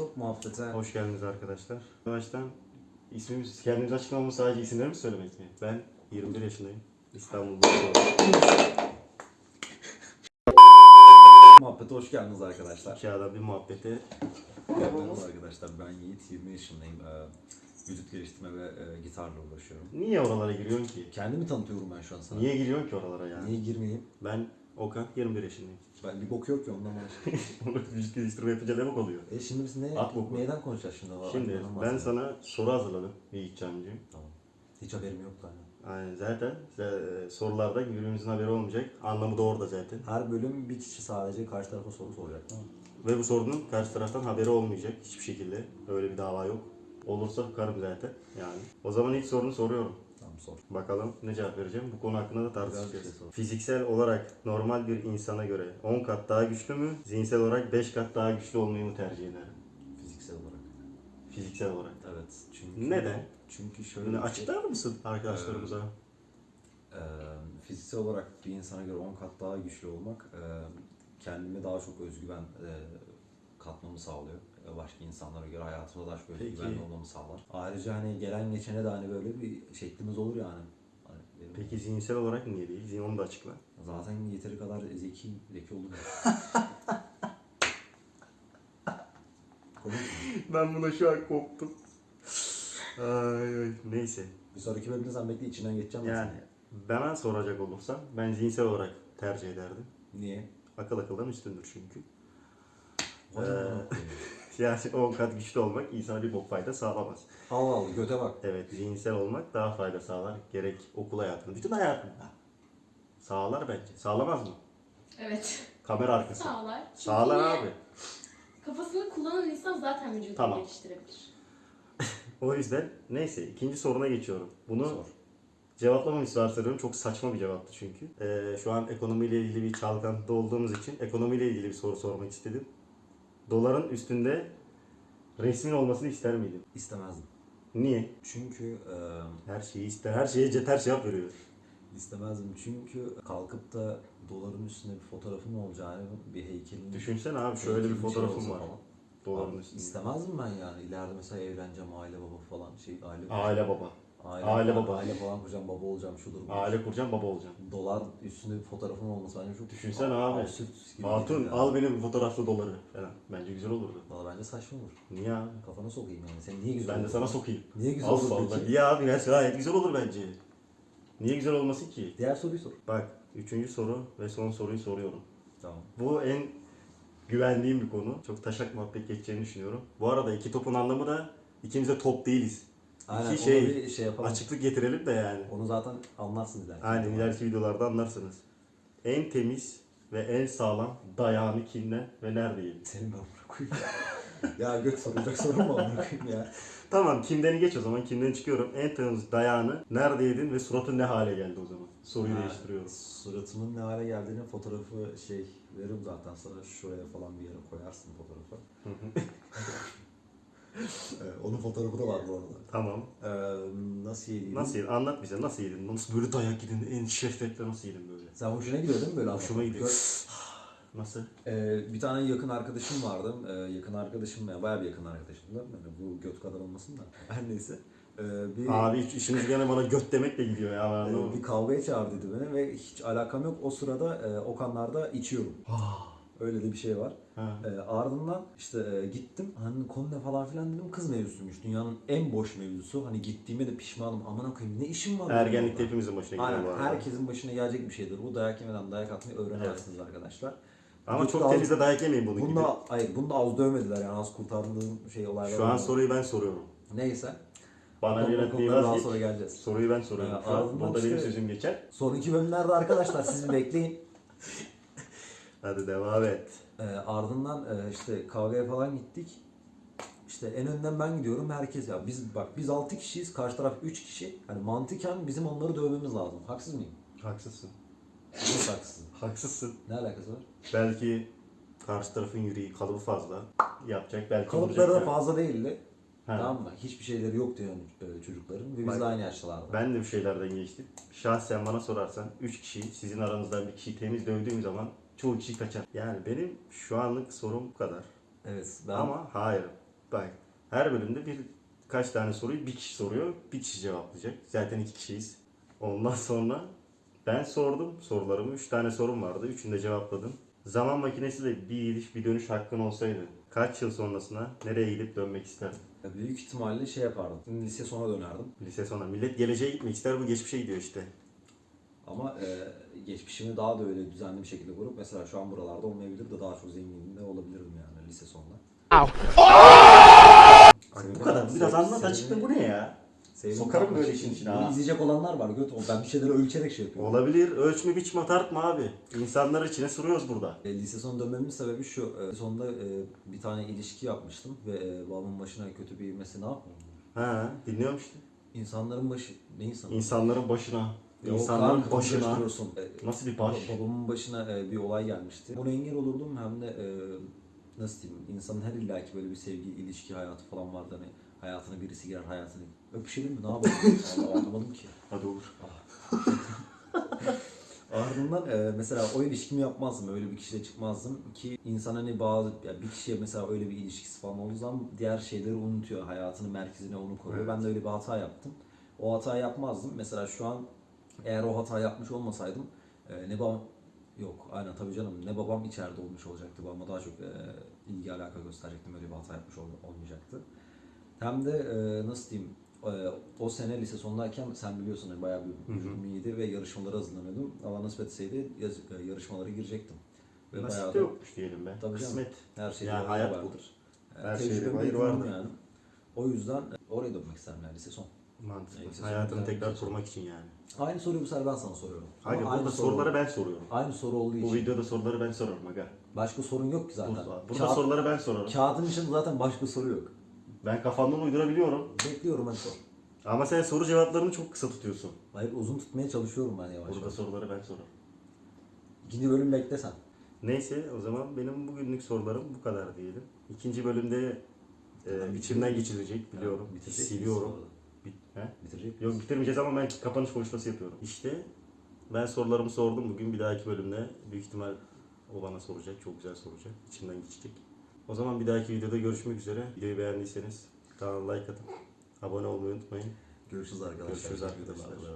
Laptop muhabbete. Hoş geldiniz arkadaşlar. Baştan ismimiz, kendimizi açıklamamız sadece isimlerimi söylemek mi? Ben 21 yaşındayım. İstanbul'da. Muhabbete hoş geldiniz arkadaşlar. İki adam bir muhabbete. Merhaba arkadaşlar ben Yiğit 20 yaşındayım. Ee, vücut geliştirme ve e, gitarla uğraşıyorum. Niye oralara giriyorsun ki? Kendimi tanıtıyorum ben şu an sana. Niye giriyorsun ki oralara yani? Niye girmeyeyim? Ben Okan 21 yaşındayım. Ben bir bok yok ki ondan bana. vücut geliştirme yapınca ne oluyor? e şimdi biz ne, At boku. neyden konuşacağız şimdi? Şimdi Aklımdan ben sana soru hazırladım Yiğitcan'cığım. Tamam. Hiç haberim yok yani. Yani zaten e, sorularda birbirimizin haberi olmayacak. Anlamı da orada zaten. Her bölüm bir kişi sadece karşı tarafa soru soracak tamam? Ve bu sorunun karşı taraftan haberi olmayacak hiçbir şekilde. Öyle bir dava yok. Olursa karım zaten yani. O zaman ilk sorunu soruyorum. Sor. Bakalım ne cevap vereceğim. Bu konu hakkında da tartışacağız. şey. Fiziksel olarak normal bir insana göre 10 kat daha güçlü mü? Zihinsel olarak 5 kat daha güçlü olmayı mı tercih eder? Fiziksel olarak. Fiziksel olarak. Evet. Çünkü Neden? Çünkü şöyle bir şey- açıklar mısın arkadaşlarımıza? Ee, fiziksel olarak bir insana göre 10 kat daha güçlü olmak e, kendime daha çok özgüven e, katmamı sağlıyor. Başka insanlara göre hayatımda daha çok Peki. özgüvenli olmamı sağlar. Ayrıca hani gelen geçene de hani böyle bir şeklimiz olur yani. Hani benim- Peki zihinsel olarak niye değil? Zihin onu da açıkla. Zaten yeteri kadar zeki, zeki oldum. Komik mi? Ben buna şu an koptum. Ay, ay. Neyse. Bir sonraki bölümde sen bekle içinden geçeceğim. ben Yani bana soracak olursan ben zihinsel olarak tercih ederdim. Niye? Akıl akıldan üstündür çünkü. Ee. Yani 10 kat güçlü olmak insana bir bok fayda sağlamaz. Allah Allah göte bak. Evet zihinsel olmak daha fayda sağlar. Gerek okul hayatında, bütün hayatında. Sağlar bence. Sağlamaz mı? Evet. Kamera arkası. Sağlar. Çünkü Sağlar niye? abi. Kafasını kullanan insan zaten vücudunu Tamam. geliştirebilir. O yüzden neyse ikinci soruna geçiyorum. Bunu Sor. cevaplamamı varsayıyorum. Çok saçma bir cevaptı çünkü. Ee, şu an ekonomiyle ilgili bir çalkantıda olduğumuz için ekonomiyle ilgili bir soru sormak istedim. Doların üstünde resmin olmasını ister miydin? İstemezdim. Niye? Çünkü e, Her şeyi ister. Her şeye ceter cevap veriyor. istemezdim. Çünkü kalkıp da doların üstünde bir fotoğrafım olacağını, bir heykelin... Düşünsene abi şöyle bir heykelin şey fotoğrafım olsa var. falan. Doların Abi, üstünde. İstemezdim ben yani. İleride mesela evleneceğim, aile baba falan şey aile Aile baba. Aile, aile baba. aile falan kuracağım, baba olacağım, şudur bu. Aile kuracağım baba olacağım. Dolar üstünde bir fotoğrafım olması bence çok Düşünsene abi. absürt gibi Hatun geliyor al benim fotoğraflı doları falan. Bence güzel olurdu. Valla bence saçma olur. Niye abi? Kafana sokayım yani. Sen niye güzel Ben de olur? sana sokayım. Niye güzel olur Allah. peki? Niye abi? Ya gayet güzel olur bence. Niye güzel olmasın ki? Diğer soruyu sor. Bak üçüncü soru ve son soruyu soruyorum. Tamam. Bu en güvendiğim bir konu. Çok taşak muhabbet geçeceğini düşünüyorum. Bu arada iki topun anlamı da ikimiz de top değiliz. Aynen İki şey, şey, bir şey yapalım. Açıklık getirelim de yani. Onu zaten anlarsınız ileride. Aynen ileriki videolarda anlarsınız. En temiz ve en sağlam dayağını kimden ve nerede yedin? Senin ben amına koyayım. ya göt soracak sorun mu amına koyayım ya? Tamam kimdeni geç o zaman kimden çıkıyorum. En temiz dayağını nerede yedin ve suratın ne hale geldi o zaman? Soruyu Ha, değiştiriyorum. Suratımın ne hale geldiğinin fotoğrafı şey veririm zaten sana şuraya falan bir yere koyarsın fotoğrafı. Ee, onun fotoğrafı da var bu arada. Tamam. Ee, nasıl yediğini. Nasıl yedin? Anlat bize nasıl yedin? Nasıl böyle dayak yedin? En şefkatle nasıl yedin böyle? Sen hoşuna gidiyor değil mi böyle Hoşuma gidiyor. Nasıl? Ee, bir tane yakın arkadaşım vardı. Ee, yakın arkadaşım yani bayağı bir yakın arkadaşımdı. Yani bu göt kadar olmasın da. Her neyse. Ee, bir, Abi hiç işiniz gene bana göt demekle gidiyor ya. Ben e, anlamadım. bir kavgaya çağırdıydı beni ve hiç alakam yok. O sırada e, Okanlar'da içiyorum. Öyle de bir şey var. Ha. E, ardından işte e, gittim. Hani konu ne falan filan dedim. Kız mevzusuymuş. Dünyanın en boş mevzusu. Hani gittiğime de pişmanım. Aman koyayım ne işim var? Ergenlikte hepimizin başına Aynen. bu arada. Herkesin başına gelecek bir şeydir. Bu dayak yemeden dayak atmayı öğrenemezsiniz arkadaşlar. Ama Götü çok az- temizde dayak yemeyin bunun gibi. Bunda, hayır, bunda az dövmediler yani az kurtardığım şey olaylar. Şu an olmadı. soruyu ben soruyorum. Neyse. Bana Konulara yönetmeyi daha vazgeç. sonra geleceğiz. Soruyu ben soruyorum. Ee, Şu an ardından burada benim işte- sözüm geçer. Son iki bölümlerde arkadaşlar siz bekleyin. Hadi devam et. Ee, ardından e, işte kavgaya falan gittik. İşte en önden ben gidiyorum herkes ya biz bak biz 6 kişiyiz karşı taraf 3 kişi. Hani mantıken bizim onları dövmemiz lazım. Haksız mıyım? Haksızsın. Nasıl haksızım? Haksızsın. Ne alakası var? Belki karşı tarafın yüreği kalıbı fazla yapacak. Belki Kalıpları da fazla değildi. Ha. Tamam mı? Hiçbir şeyleri yoktu yani e, çocukların ve biz Bak, de aynı yaşlılardı. Ben de bir şeylerden geçtim. Şahsen bana sorarsan 3 kişi sizin aranızdan bir kişiyi temiz dövdüğüm zaman çoğu kişi kaçar. Yani benim şu anlık sorum bu kadar. Evet ben Ama hayır. Bak her bölümde bir kaç tane soruyu bir kişi soruyor. Bir kişi cevaplayacak. Zaten iki kişiyiz. Ondan sonra ben sordum sorularımı. Üç tane sorum vardı. Üçünü de cevapladım. Zaman makinesiyle bir gidiş bir dönüş hakkın olsaydı kaç yıl sonrasına nereye gidip dönmek isterdin? Ya büyük ihtimalle şey yapardım. Lise sona dönerdim. Lise sona. Millet geleceğe gitmek ister bu geçmişe gidiyor işte. Ama e, geçmişimi daha da öyle düzenli bir şekilde kurup mesela şu an buralarda olmayabilir de daha çok zengin de olabilirdim yani lise sonunda. Bu kadar. Biraz anlat açıkla bu ne ya? Sokarım böyle işin içine Bunu ha. izleyecek olanlar var. Göt. Ben bir şeyleri ölçerek şey yapıyorum. Olabilir. Ölçme biçme tartma abi. İnsanlar içine sürüyoruz burada. E, lise sonu dönmemin sebebi şu. E, sonunda e, bir tane ilişki yapmıştım ve e, babamın başına kötü bir ivmesi ne yapayım? Ha, dinliyorum işte. İnsanların başı... Ne insanı? İnsanların başına. Ya insanların başına. E, Nasıl bir baş? Babamın başına e, bir olay gelmişti. Buna engel olurdum hem de e, nasıl diyeyim insanın her illaki böyle bir sevgi, ilişki hayatı falan vardı hani hayatına birisi girer hayatını öpüşelim mi ne yapalım Allah anlamadım ki. Hadi olur. Ardından e, mesela o ilişkimi yapmazdım öyle bir kişiyle çıkmazdım ki insan hani bazı ya bir kişiye mesela öyle bir ilişkisi falan olduğu zaman diğer şeyleri unutuyor hayatının merkezine onu koyuyor. Ben de öyle bir hata yaptım. O hatayı yapmazdım. Mesela şu an eğer o hata yapmış olmasaydım e, ne babam yok aynen tabii canım ne babam içeride olmuş olacaktı. Babama daha çok e, ilgi alaka gösterecektim öyle bir hata yapmış ol- olmayacaktı. Hem de e, nasıl diyeyim e, o sene lise sonundayken sen biliyorsun hani bayağı bir vücudum iyiydi ve yarışmalara hazırlanıyordum. Allah nasip etseydi e, yarışmalara girecektim. Ve Nasip de yokmuş diyelim be. Tabii canım. Kısmet. her şeyde Ya yani hayat vardır. Her Yani şeyde hayır vardır. yani. O yüzden e, oraya dönmek isterim yani lise son. Mantıklı. Neyse, Hayatını tekrar şey kurmak için yani. Aynı soruyu bu sefer ben sana soruyorum. Ama Hayır burada soru- soruları ben soruyorum. Aynı soru olduğu Bu için. videoda soruları ben sorarım aga. Başka sorun yok ki zaten. Burada, burada Kağıt- soruları ben sorarım. Kağıdın içinde zaten başka soru yok. Ben kafamdan uydurabiliyorum. Bekliyorum hadi sor. Ama sen soru cevaplarını çok kısa tutuyorsun. Hayır uzun tutmaya çalışıyorum ben yavaş Burada yavaş. soruları ben sorarım. İkinci bölüm bekle sen. Neyse o zaman benim bugünlük sorularım bu kadar diyelim. İkinci bölümde e, içimden geçilecek biliyorum. Tamam, bitirecek miyiz Hissediyorum. bu? Bit- He? Bitirecek Yok bitirmeyeceğiz ama ben kapanış konuşması yapıyorum. İşte ben sorularımı sordum bugün. Bir dahaki bölümde büyük ihtimal o bana soracak. Çok güzel soracak. İçinden geçecek. O zaman bir dahaki videoda görüşmek üzere. Videoyu beğendiyseniz kanala like atıp abone olmayı unutmayın. Görüşürüz arkadaşlar. Görüşürüz arkadaşlar.